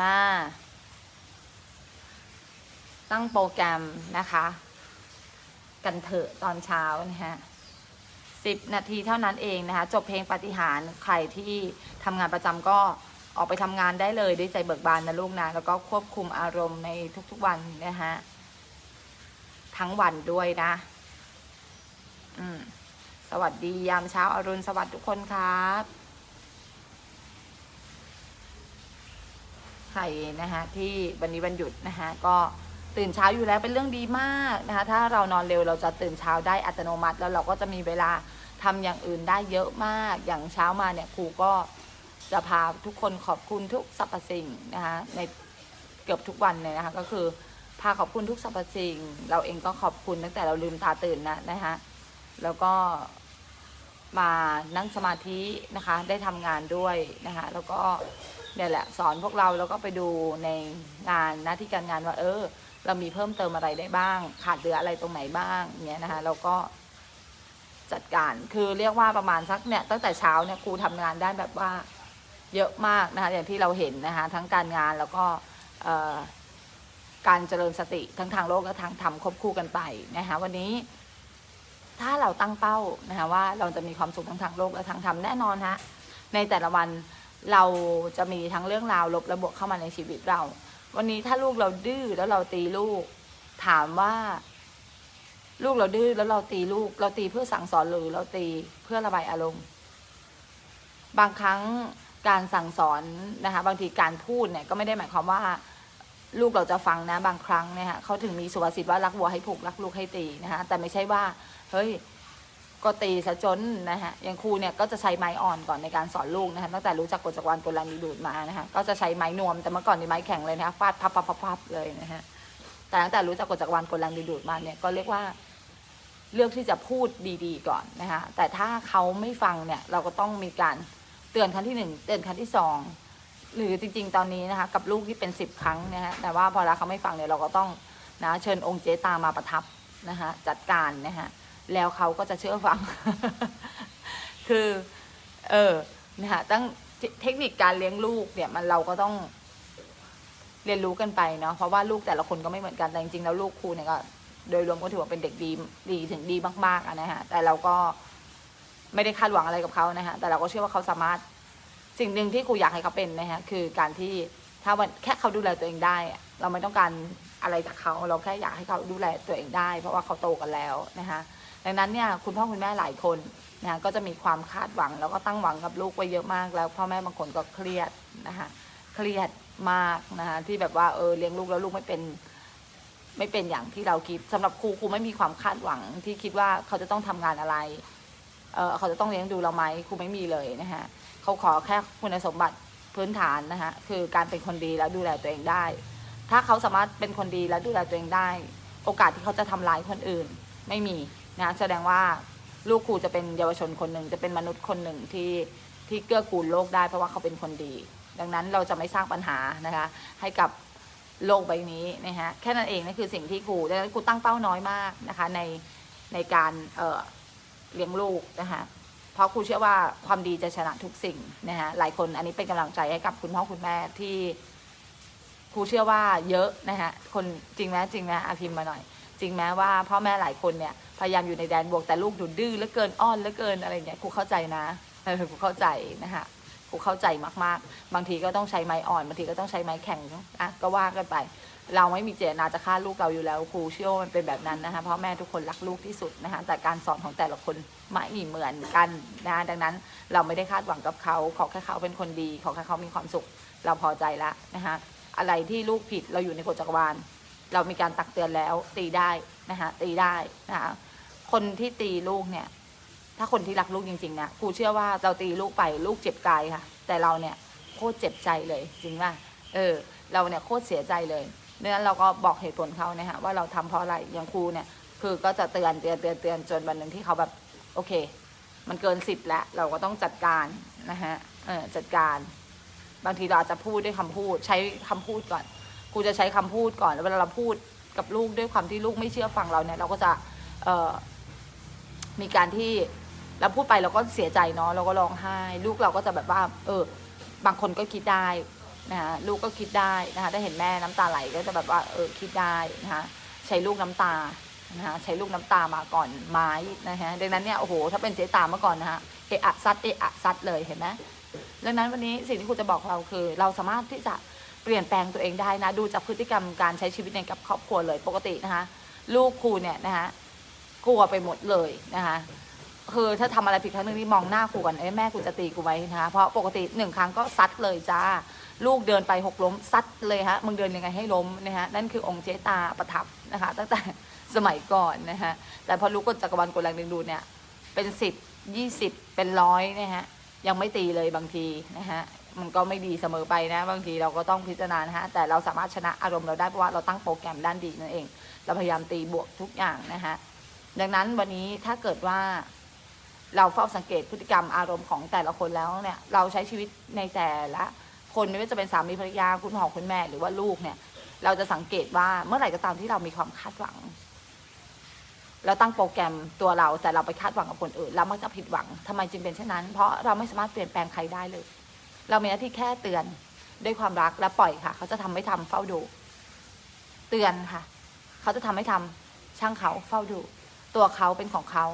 มา ตั้งโปรแกรมนะคะ กันเถอะตอนเช้านะฮะสิบนาทีเท่านั้นเองนะคะ จบเพลงปฏิหารใครที่ทำงานประจำก็ออกไปทำงานได้เลยด้วยใจเบิกบานนะลูกนะ แล้วก็ควบคุมอารมณ์ในทุกๆวันนะฮะ ทั้งวันด้วยนะ อืม สวัสดียามเช้าอรุณสวัสดิ์ทุกคนครับ ใครนะคะที่วันนี้วันหยุดนะคะก็ตื่นเช้าอยู่แล้วเป็นเรื่องดีมากนะคะถ้าเรานอนเร็วเราจะตื่นเช้าได้อัตโนมัติ แล้วเราก็จะมีเวลาทำอย่างอื่นได้เยอะมาก อย่างเช้ามาเนี่ยครูก็จะพาทุกคนขอบคุณทุกสรรพสิ่งนะคะในเกือบทุกวันเลยนะคะก็คือพาขอบคุณทุกสรรพสิ่ง เราเองก็ขอบคุณตั้งแต่เราลืมตาตื่นนะนะคะแล้วก็มานั่งสมาธินะคะได้ทำงานด้วยนะคะแล้วก็ เนี่ยแหละสอนพวกเราแล้วก็ไปดูในงานหน้าที่การงานว่า เออ เรามีเพิ่มเติมอะไรได้บ้าง ขาดเหลืออะไรตรงไหนบ้างเนี้ยนะคะเราก็จัดการคือเรียกว่าประมาณสักเนี่ยตั้งแต่เช้าเนี่ยครูทำงานได้แบบว่าเยอะมากนะคะอย่างที่เราเห็นนะคะทั้งการงานแล้วก็การเจริญสติทั้งทางโลกและทางธรรมควบคู่กันไปนะคะวันนี้ ถ้าเราตั้งเป้านะคะว่าเราจะมีความสุขทั้งทางโลกและทางธรรมแน่นอนฮะในแต่ละวัน เราจะมีทั้งเรื่องราวลบและบวกเข้ามาในชีวิตเรา วันนี้ถ้าลูกเราดื้อแล้วเราตีลูก ถามว่า ลูกเราดื้อแล้วเราตีลูก เราตีเพื่อสั่งสอนหรือเราตีเพื่อระบายอารมณ์ บางครั้งการสั่งสอนนะคะ บางทีการพูดเนี่ยก็ไม่ได้หมายความว่า ลูกเราจะฟังนะ บางครั้งเนี่ยฮะเขาถึงมีสุภาษิตว่ารักวัวให้ผูกรักลูกให้ตีนะคะแต่ไม่ใช่ว่าเฮ้ย ก็ตีซะจนนะฮะอย่างครูเนี่ยก็จะใช้ไม้อ่อนก่อนในการสอนลูกนะคะตั้งแต่รู้จักกฎจักรวาลกลแรงดูดมานะคะก็จะใช้ไม้นวมแต่เมื่อก่อนนี่ไม้แข็งเลยนะคะฟาดพับพับพับพับเลยนะฮะแต่ตั้งแต่รู้จักกฎจักรวาลกลแรงดูดมาเนี่ยก็เรียกว่าเลือกที่จะพูดดีๆ ก่อนนะคะแต่ถ้าเขาไม่ฟังเนี่ยเราก็ต้องมีการเตือนครั้งที่หนึ่งเตือนครั้งที่สองหรือจริง ๆ ตอนนี้นะคะกับลูกที่เป็นสิบครั้งนะฮะแต่ว่าพอแล้วเขาไม่ฟังเนี่ยเราก็ต้องนะเชิญองค์เจตามาประทับนะคะจัดการนะฮะ แล้วเขาก็จะเชื่อฟัง คือ เออนะคะตั้งเทคนิคการเลี้ยงลูกเนี่ยมันเราก็ต้องเรียนรู้กันไปเนาะเพราะว่าลูกแต่ละคนก็ไม่เหมือนกันแต่จริงๆแล้วลูกครูเนี่ยก็โดยรวมก็ถือว่าเป็นเด็กดีดีถึงดีมากๆนะฮะแต่เราก็ไม่ได้คาดหวังอะไรกับเขานะฮะแต่เราก็เชื่อว่าเขาสามารถสิ่งหนึ่งที่ครูอยากให้เขาเป็นนะฮะคือการที่ถ้าวันแค่เขาดูแลตัวเองได้ เราไม่ต้องการอะไรจากเขาเราแค่อยากให้เขาดูแลตัวเองได้ เพราะว่าเขาโตกันแล้วนะคะ ดังนั้นเนี่ยคุณพ่อคุณแม่หลายคนนะก็จะมีความคาดหวัง แล้วก็ตั้งหวังกับลูกไว้เยอะมากแล้วพ่อแม่บางคนก็เครียดนะคะเครียดมากนะคะที่แบบว่าเออเลี้ยงลูกแล้วลูกไม่เป็นไม่เป็นอย่างที่เราคิดสำหรับครูครูไม่มีความคาดหวังที่คิดว่าเขาจะต้องทำงานอะไรเออเขาจะต้องเลี้ยงดูเราไหมครูไม่มีเลยนะคะเขาขอแค่คุณสมบัติพื้นฐานนะคะคือการเป็นคนดีแล้วดูแลตัวเองได้ ถ้าเขาสามารถเป็นคนดีและดูแลตัวเองได้ โอกาสที่เขาจะทำร้ายคนอื่นไม่มี นะแสดงว่าลูกครูจะเป็นเยาวชนคนหนึ่งจะเป็นมนุษย์คนหนึ่งที่ที่เกื้อกูลโลกได้เพราะว่าเขาเป็นคนดี ดังนั้นเราจะไม่สร้างปัญหานะคะให้กับโลกใบนี้นะฮะแค่นั้นเองนั่นคือสิ่งที่ครูดังนั้นครูตั้งเป้าน้อยมากนะคะในในการเเลี้ยงลูกนะคะเพราะครูเชื่อว่าความดีจะชนะทุกสิ่งนะฮะหลายคนอันนี้เป็นกำลังใจให้กับคุณพ่อคุณแม่ที่ครูเชื่อว่าเยอะนะฮะคนจริงไหมจริงไหมอาพิมพ์มาหน่อย จริงไหมว่าพ่อแม่หลายคนเนี่ยพยายามอยู่ในแดนบวกแต่ลูกดุดื้อเหลือเกินอ้อนเหลือเกินอะไรเงี้ยครูเข้าใจนะเออครูเข้าใจนะคะครูเข้าใจมากๆ บางทีก็ต้องใช้ไม้อ่อนบางทีก็ต้องใช้ไม้แข็งอะก็ว่ากันไป เราไม่มีเจตนาจะฆ่าลูกเราอยู่แล้วครูเชื่อว่ามันเป็นแบบนั้นนะคะพราะแม่ทุกคนรักลูกที่สุดนะคะแต่การสอนของแต่ละคนไม่เหมือนกันนะดังนั้นเราไม่ได้คาดหวังกับเขาขอแค่เขาเป็นคนดีขอแค่เขามีความสุข เราพอใจละนะคะอะไรที่ลูกผิดเราอยู่ในกฎจักรวาล เรามีการตักเตือนแล้ว ตีได้นะคะตีได้นะคะคนที่ตีลูกเนี่ย ถ้าคนที่รักลูกจริงๆนะครูเชื่อว่าเราตีลูกไปลูกเจ็บกายค่ะ แต่เราเนี่ยโคตรเจ็บใจเลยจริงป่ะเออ เราเนี่ยโคตรเสียใจเลยดังนั้นเราก็บอกเหตุผลเขานะฮะว่าเราทำเพราะอะไรอย่างครูเนี่ย คือก็จะเตือนเตือนเตือนเตือนจนวันหนึ่งที่เขาแบบโอเค มันเกินสิบแล้วเราก็ต้องจัดการนะฮะเออจัดการ บางทีเราอาจจะพูดด้วยคำพูดใช้คำพูดก่อน ครูจะใช้คำพูดก่อนแล้วเวลาเราพูดกับลูกด้วยความที่ลูกไม่เชื่อฟังเราเนี่ย เราก็จะเออมีการที่เราพูดไปเราก็เสียใจเนาะเราก็ร้องไห้ ลูกเราก็จะแบบว่า เออ บางคนก็คิดได้นะคะลูกก็คิดได้นะคะถ้าเห็นแม่น้ำตาไหลก็จะแบบว่า เออคิดได้นะคะใช้ลูกน้ำตานะคะใช้ลูกน้ำตามาก่อนไม้นะคะดังนั้นเนี่ยโอ้โหถ้าเป็นเจ๊ตาเมื่อก่อนนะคะเอะอะซัดเอะอะซัดเลยเห็นไหมดังนั้นวันนี้สิ่งที่ครูจะบอกเราคือ เราสามารถที่จะ เปลี่ยนแปลงตัวเองได้นะ ดูจากพฤติกรรมการใช้ชีวิตในกับครอบครัวเลยปกตินะคะ ลูกครูเนี่ยนะคะกลัวไปหมดเลยนะคะคือถ้าทำอะไรผิดครั้งหนึ่งนี่มองหน้าครูก่อนเอ้แม่กูจะตีกูไว้นะคะเพราะปกติหนึ่งครั้งก็ซัดเลยจ้า ลูกเดินไปหกล้มซัดเลยฮะมึงเดินยังไงให้ล้มนะฮะนั่นคือองค์เจตาประทับนะคะ ตั้งแต่สมัยก่อนนะฮะแต่พอรู้กฎจักรวาลกฎแรงดึงดูดเนี่ยเป็นสิบยี่สิบเป็นร้อยนะฮะยังไม่ตีเลยบางทีนะฮะ มันก็ไม่ดีเสมอไปนะ บางทีเราก็ต้องพิจารณานะฮะแต่เราสามารถชนะอารมณ์เราได้เพราะว่าเราตั้งโปรแกรมด้านดีนั่นเอง เราพยายามตีบวกทุกอย่างนะฮะดังนั้นวันนี้ถ้าเกิดว่าเราเฝ้าสังเกตพฤติกรรมอารมณ์ของแต่ละคนแล้วเนี่ยเราใช้ชีวิตในแต่ละคนไม่ว่าจะเป็นสามีภรรยาคุณพ่อคุณแม่หรือว่าลูกเนี่ยเราจะสังเกตว่าเมื่อไหร่ก็ตามที่เรามีความคาดหวัง เราตั้งโปรแกรมตัวเราแต่เราไปคาดหวังกับคนอื่น เรามักจะผิดหวังทำไมจึงเป็นเช่นนั้น เพราะเราไม่สามารถเปลี่ยนแปลงใครได้เลย เรามีหน้าที่แค่เตือนด้วยความรักและปล่อยค่ะ เขาจะทำไม่ทำเฝ้าดู เตือนค่ะ เขาจะทำไม่ทำช่างเขาเฝ้าดู ตัวเขาเป็นของเขา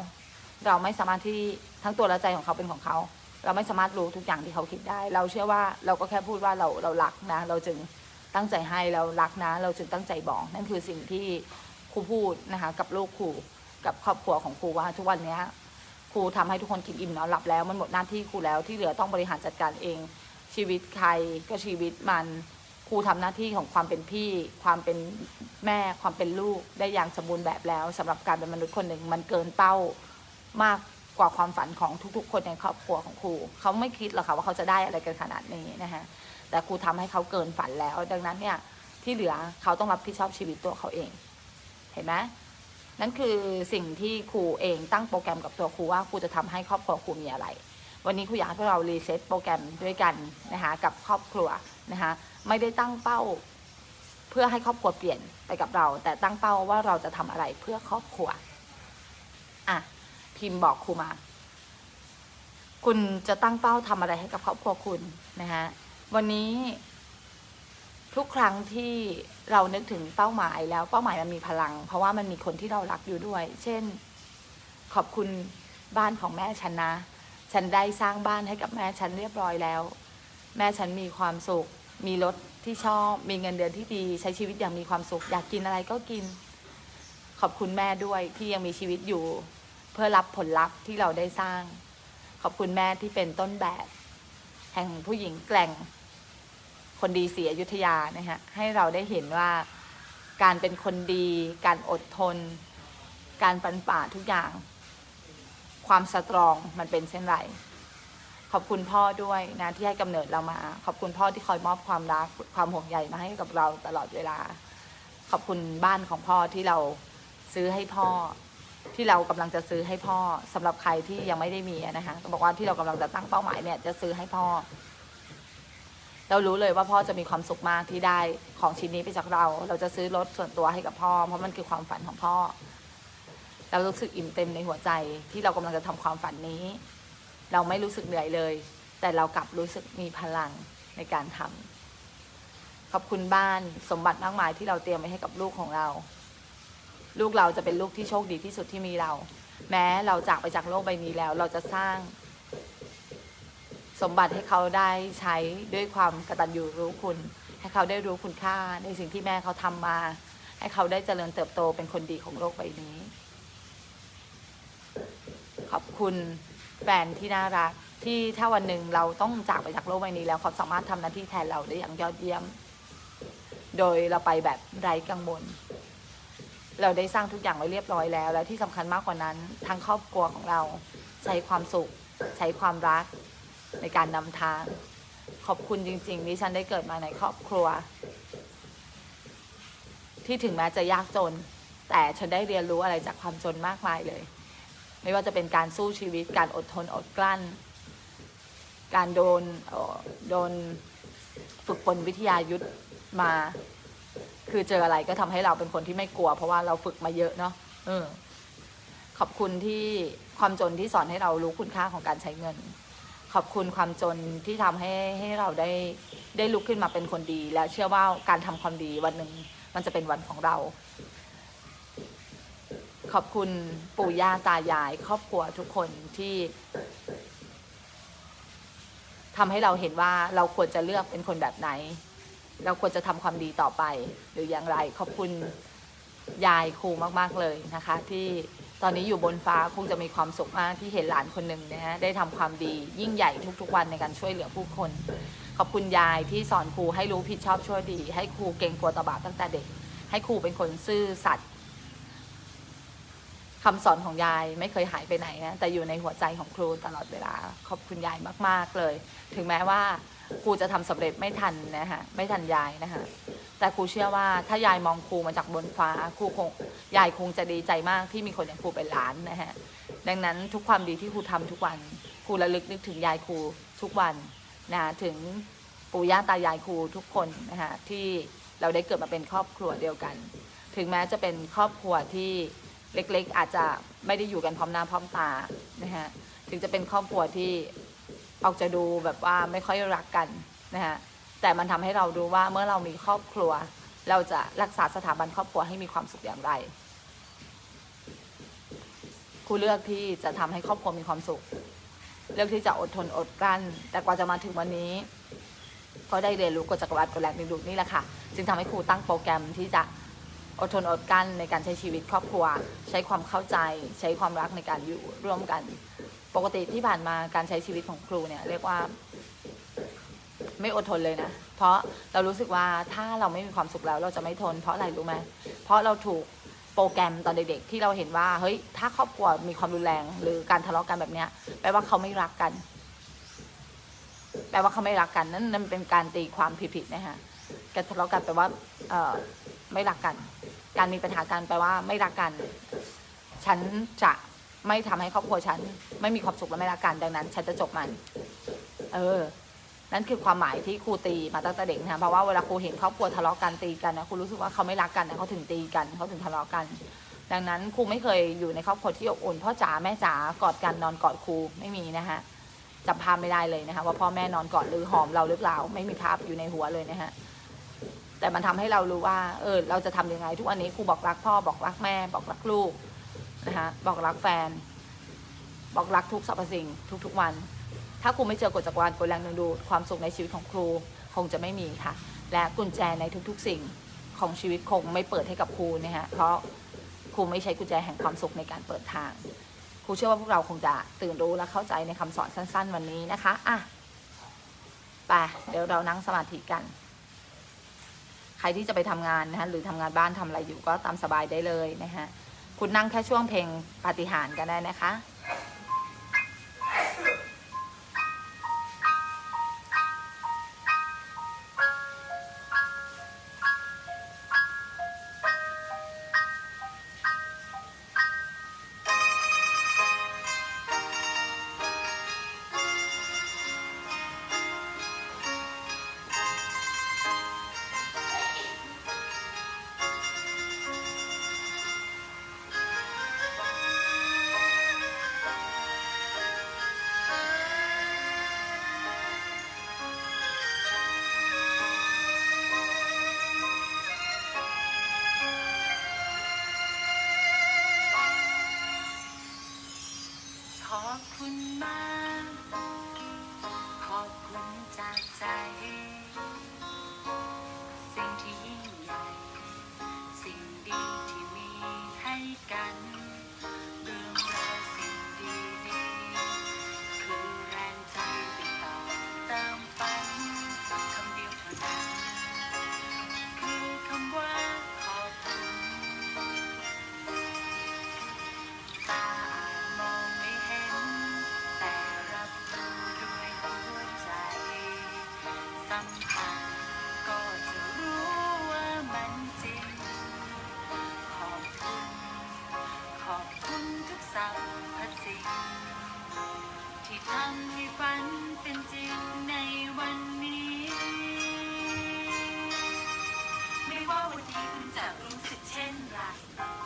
เราไม่สามารถที่ทั้งตัวและใจของเขาเป็นของเขา เราไม่สามารถรู้ทุกอย่างที่เขาคิดได้ เราเชื่อว่าเราก็แค่พูดว่าเราเรารักนะ เราจึงตั้งใจให้เรารักนะ เราจึงตั้งใจบอก นั่นคือสิ่งที่ครูพูดนะคะ กับลูกครูกับครอบครัวของครูว่าทุกวันเนี้ย ครูทำให้ทุกคนกินอิ่มนอนหลับแล้วมันหมดหน้าที่ครูแล้วที่เหลือต้องบริหารจัดการเอง ชีวิตใครก็ชีวิตมันครูทำหน้าที่ของความเป็นพี่ ความเป็นแม่ความเป็นลูกได้อย่างสมบูรณ์แบบแล้วสำหรับการเป็นมนุษย์คนหนึ่งมันเกินเป้ามากกว่าความฝันของทุกๆ คนในครอบครัวของครูเขาไม่คิดหรอกค่ะว่าเขาจะได้อะไรกันขนาดนี้นะฮะแต่ครูทำให้เขาเกินฝันแล้ว ดังนั้นเนี่ยที่เหลือเขาต้องรับผิดชอบชีวิตตัวเขาเอง เห็นไหม นั่นคือสิ่งที่ครูเองตั้งโปรแกรมกับตัวครูว่าครูจะทำให้ครอบครัวครูมีอะไร วันนี้ครูอยากให้พวกเรารีเซ็ตโปรแกรมด้วยกันนะคะกับครอบครัวนะคะไม่ได้ตั้งเป้าเพื่อให้ครอบครัวเปลี่ยนไปกับเรา แต่ตั้งเป้าว่าเราจะทำอะไรเพื่อครอบครัวอะพิมพ์บอกครูมา คุณจะตั้งเป้าทำอะไรให้กับครอบครัวคุณนะฮะวันนี้ ทุกครั้งที่เรานึกถึงเป้าหมายแล้วเป้าหมายมันมีพลัง เพราะว่ามันมีคนที่เรารักอยู่ด้วย เช่น ขอบคุณบ้านของแม่ฉันนะ ฉันได้สร้างบ้านให้กับแม่ฉันเรียบร้อยแล้ว แม่ฉันมีความสุข มีรถที่ชอบ มีเงินเดือนที่ดี ใช้ชีวิตอย่างมีความสุข อยากกินอะไรก็กิน ขอบคุณแม่ด้วยที่ยังมีชีวิตอยู่ เพื่อรับผลลัพธ์ที่เราได้สร้าง ขอบคุณแม่ที่เป็นต้นแบบ แห่งผู้หญิงแกร่ง คนดีเสียยุธยานะฮะให้เราได้เห็นว่าการเป็นคนดี การอดทน การฟันฝ่าทุกอย่าง ความสตรองมันเป็นเช่นไร ขอบคุณพ่อด้วยนะที่ให้กำเนิดเรามา ขอบคุณพ่อที่คอยมอบความรักความห่วงใยมาให้กับเราตลอดเวลา ขอบคุณบ้านของพ่อที่เราซื้อให้พ่อที่เรากำลังจะซื้อให้พ่อสำหรับใครที่ยังไม่ได้มีนะคะบอกว่าที่เรากำลังจะตั้งเป้าหมายเนี่ยจะซื้อให้พ่อ เรารู้เลยว่าพ่อจะมีความสุขมากที่ได้ของชิ้นนี้ไปจากเรา เราจะซื้อรถส่วนตัวให้กับพ่อ เพราะมันคือความฝันของพ่อ เรารู้สึกอิ่มเต็มในหัวใจที่เรากำลังจะทำความฝันนี้ เราไม่รู้สึกเหนื่อยเลย แต่เรากลับรู้สึกมีพลังในการทำขอบคุณบ้านสมบัติมากมายที่เราเตรียมไว้ให้กับลูกของเรา ลูกเราจะเป็นลูกที่โชคดีที่สุดที่มีเรา แม้เราจากไปจากโลกใบนี้แล้ว เราจะสร้าง สมบัติให้เขาได้ใช้ด้วยความกตัญญูรู้คุณ ให้เขาได้รู้คุณค่าในสิ่งที่แม่เขาทำมา ให้เขาได้เจริญเติบโตเป็นคนดีของโลกใบนี้ ขอบคุณแฟนที่น่ารักที่ถ้าวันหนึ่งเราต้องจากไปจากโลกใบนี้แล้วเขาสามารถทำหน้าที่แทนเราได้อย่างยอดเยี่ยม โดยเราไปแบบไร้กังวลเราได้สร้างทุกอย่างไว้เรียบร้อยแล้ว และที่สำคัญมากกว่านั้น ทั้งครอบครัวของเรา ใช้ความสุข ใช้ความรัก ในการนำทาง ขอบคุณจริง ๆ ที่ฉันได้เกิดมาในครอบครัว ที่ถึงแม้จะยากจน แต่ฉันได้เรียนรู้อะไรจากความจนมากมายเลย ไม่ว่าจะเป็นการสู้ชีวิตการอดทนอดกลั้น การโดนโดนฝึกฝนวิทยายุทธมา คือเจออะไรก็ทำให้เราเป็นคนที่ไม่กลัว เพราะว่าเราฝึกมาเยอะเนาะเออขอบคุณที่ความจนที่สอนให้เรารู้คุณค่าของการใช้เงิน ขอบคุณความจนที่ทำให้ให้เราได้ได้ลุกขึ้นมาเป็นคนดี และเชื่อว่าการทำความดีวันหนึ่งมันจะเป็นวันของเรา ขอบคุณปู่ย่าตายาย ครอบครัวทุกคนที่ทำให้เราเห็นว่าเราควรจะเลือกเป็นคนแบบไหน เราควรจะทำความดีต่อไป หรืออย่างไร ขอบคุณยายครูมาก ๆ เลยนะคะที่ ตอนนี้อยู่บนฟ้าคงจะมีความสุขมากที่เห็นหลานคนหนึ่งนะฮะได้ทำความดียิ่งใหญ่ทุกๆวันในการช่วยเหลือผู้คน ขอบคุณยายที่สอนครูให้รู้ผิดชอบชั่วดี ให้ครูเก่งกลัวตบาปตั้งแต่เด็ก ให้ครูเป็นคนซื่อสัตย์คำสอนของยายไม่เคยหายไปไหนนะแต่อยู่ในหัวใจของครูตลอดเวลา ขอบคุณยายมาก ๆเลย ถึงแม้ว่า ครูจะทำสำเร็จไม่ทันนะฮะไม่ทันยายนะคะแต่ครูเชื่อว่าถ้ายายมองครูมาจากบนฟ้าครูคงยายคงจะดีใจมากที่มีคนอย่างครูเป็นหลานนะฮะดังนั้นทุกความดีที่ครูทำทุกวันครูระลึกนึกถึงยายครูทุกวันนะถึงปู่ย่าตายายครูทุกคนนะฮะที่เราได้เกิดมาเป็นครอบครัวเดียวกัน ถึงแม้จะเป็นครอบครัวที่เล็กๆ อาจจะไม่ได้อยู่กันพร้อมหน้าพร้อมตานะฮะถึงจะเป็นครอบครัวที่ ออกจะดูแบบว่าไม่ค่อยรักกันนะฮะแต่มันทำให้เรารู้ว่าเมื่อเรามีครอบครัว เราจะรักษาสถาบันครอบครัวให้มีความสุขอย่างไรครูเลือกที่จะทำให้ครอบครัวมีความสุข เลือกที่จะอดทนอดกลั้น แต่กว่าจะมาถึงวันนี้ ก็ได้เรียนรู้กฎจักรวาลกฎแรงดึงดูดนี่แหละค่ะ จึงทำให้ครูตั้งโปรแกรมที่จะอดทนอดกลั้นในการใช้ชีวิตครอบครัว ใช้ความเข้าใจ ใช้ความรักในการอยู่ร่วมกัน ปกติที่ผ่านมาการใช้ชีวิตของครูเนี่ยเรียกว่า ไม่อดทนเลยนะ เพราะเรารู้สึกว่าถ้าเราไม่มีความสุขแล้วเราจะไม่ทน เพราะอะไรรู้ไหมเพราะเราถูกโปรแกรมตอนเด็กๆ ที่เราเห็นว่าเฮ้ยถ้าครอบครัวมีความรุนแรง หรือการทะเลาะกันแบบเนี้ยแปลว่าเขาไม่รักกัน แปลว่าเขาไม่รักกันนั่นนั่นเป็นการตีความผิดๆนะฮะการทะเลาะกันแปลว่าเอ่อไม่รักกัน การมีปัญหากันแปลว่าไม่รักกัน ฉันจะ ไม่ทำให้ครอบครัวฉัน ไม่มีความสุขและไม่รักกันดังนั้น ฉันจะจบมัน เออ นั่นคือความหมายที่ครูตีมาตั้งแต่เด็กนะเพราะว่าเวลาครูเห็นครอบครัวทะเลาะกันตีกันนะครูรู้สึกว่าเขาไม่รักกันนะเขาถึงตีกันเขาถึงทะเลาะกัน ดังนั้นครูไม่เคยอยู่ในครอบครัวที่อบอุ่นพ่อจ๋าแม่จ๋ากอดกันนอนกอดครูไม่มีนะฮะจำภาพไม่ได้เลยนะคะว่าพ่อแม่นอนกอดหรือหอมเราหรือเปล่าไม่มีภาพอยู่ในหัวเลยนะฮะแต่มันทำให้เรารู้ว่า เออ เราจะทำยังไง ทุกวันนี้ครูบอกรักพ่อบอกรักแม่ บอกรักลูก นะคะบอกรักแฟน บอกรักทุกสรรพสิ่งทุกๆวัน ถ้าครูไม่เจอกฎจักรวาลกฎแรงดึงดูดความสุขในชีวิตของครูคงจะไม่มีค่ะ และกุญแจในทุกๆสิ่งของชีวิตคงไม่เปิดให้กับครูนะฮะเพราะครูไม่ใช้กุญแจแห่งความสุขในการเปิดทางครูเชื่อว่าพวกเราคงจะตื่นรู้และเข้าใจในคำสอนสั้น ๆ วันนี้นะคะอะไปเดี๋ยวเรานั่งสมาธิกัน ใครที่จะไปทำงานนะคะหรือทำงานบ้านทำอะไรอยู่ก็ตามสบายได้เลยนะฮะ คุณนั่งแค่ช่วงเพลงปาฏิหาริย์กันได้นะคะ 10 last.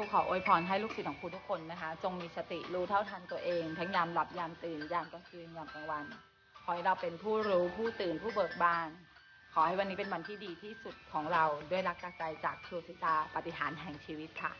รูขออวยพรให้ลูกศิษย์ของครูทุกคนนะคะ จงมีสติรู้เท่าทันตัวเอง ทั้งยามหลับยามตื่นยามกลางคืนยามกลางวัน ขอให้เราเป็นผู้รู้ผู้ตื่นผู้เบิกบาน ขอให้วันนี้เป็นวันที่ดีที่สุดของเราด้วยรักจากใจจากครูสิตาปฏิหารแห่งชีวิตค่ะ